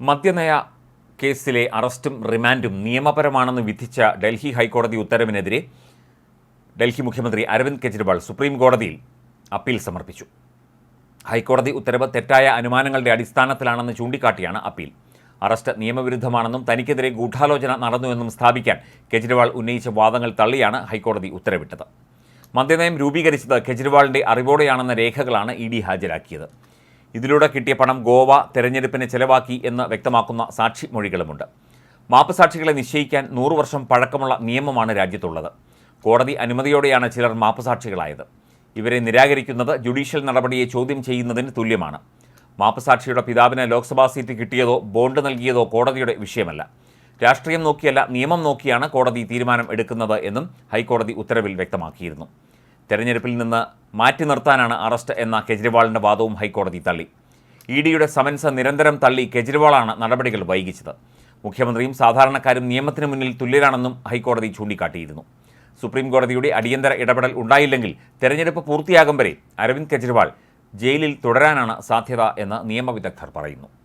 മദ്യനയ കേസിലെ അറസ്റ്റും റിമാൻഡും നിയമപരമാണെന്ന് വിധിച്ച ഡൽഹി ഹൈക്കോടതി ഉത്തരവിനെതിരെ ഡൽഹി മുഖ്യമന്ത്രി അരവിന്ദ് കെജ്രിവാൾ സുപ്രീം കോടതിയിൽ അപ്പീൽ സമർപ്പിച്ചു. ഹൈക്കോടതി ഉത്തരവ് തെറ്റായ അനുമാനങ്ങളുടെ അടിസ്ഥാനത്തിലാണെന്ന് ചൂണ്ടിക്കാട്ടിയാണ് അപ്പീൽ. അറസ്റ്റ് നിയമവിരുദ്ധമാണെന്നും തനിക്കെതിരെ ഗൂഢാലോചന നടന്നുവെന്നും സ്ഥാപിക്കാൻ കെജ്രിവാൾ ഉന്നയിച്ച വാദങ്ങൾ തള്ളിയാണ് ഹൈക്കോടതി ഉത്തരവിട്ടത്. മദ്യനയം രൂപീകരിച്ചത് കെജ്രിവാളിന്റെ അറിവോടെയാണെന്ന രേഖകളാണ് ഇ ഡി ഹാജരാക്കിയത്. ഇതിലൂടെ കിട്ടിയ പണം ഗോവ തെരഞ്ഞെടുപ്പിന് ചെലവാക്കി എന്ന് വ്യക്തമാക്കുന്ന സാക്ഷിമൊഴികളുമുണ്ട്. മാപ്പുസാക്ഷികളെ നിശ്ചയിക്കാൻ നൂറു വർഷം പഴക്കമുള്ള നിയമമാണ് രാജ്യത്തുള്ളത്. കോടതി അനുമതിയോടെയാണ് ചിലർ മാപ്പുസാക്ഷികളായത് ഇവരെ നിരാകരിക്കുന്നത് ജുഡീഷ്യൽ നടപടിയെ ചോദ്യം ചെയ്യുന്നതിന് തുല്യമാണ്. മാപ്പുസാക്ഷിയുടെ പിതാവിന് ലോക്സഭാ സീറ്റ് കിട്ടിയതോ ബോണ്ട് നൽകിയതോ കോടതിയുടെ വിഷയമല്ല. രാഷ്ട്രീയം നോക്കിയല്ല നിയമം നോക്കിയാണ് കോടതി തീരുമാനം എടുക്കുന്നത് എന്നും ഹൈക്കോടതി ഉത്തരവിൽ വ്യക്തമാക്കിയിരുന്നു. തെരഞ്ഞെടുപ്പിൽ നിന്ന് മാറ്റി നിർത്താനാണ് അറസ്റ്റ് എന്ന കെജ്രിവാളിന്റെ വാദവും ഹൈക്കോടതി തള്ളി. ഇ ഡിയുടെ സമൻസ് നിരന്തരം തള്ളി കെജ്രിവാളാണ് നടപടികൾ വൈകിച്ചത്. മുഖ്യമന്ത്രിയും സാധാരണക്കാരും നിയമത്തിന് മുന്നിൽ തുല്യരാണെന്നും ഹൈക്കോടതി ചൂണ്ടിക്കാട്ടിയിരുന്നു. സുപ്രീം കോടതിയുടെ അടിയന്തര ഇടപെടൽ ഉണ്ടായില്ലെങ്കിൽ തെരഞ്ഞെടുപ്പ് പൂർത്തിയാകും വരെ അരവിന്ദ് കെജ്രിവാൾ ജയിലിൽ തുടരാനാണ് സാധ്യത എന്ന് നിയമവിദഗ്ധർ പറയുന്നു.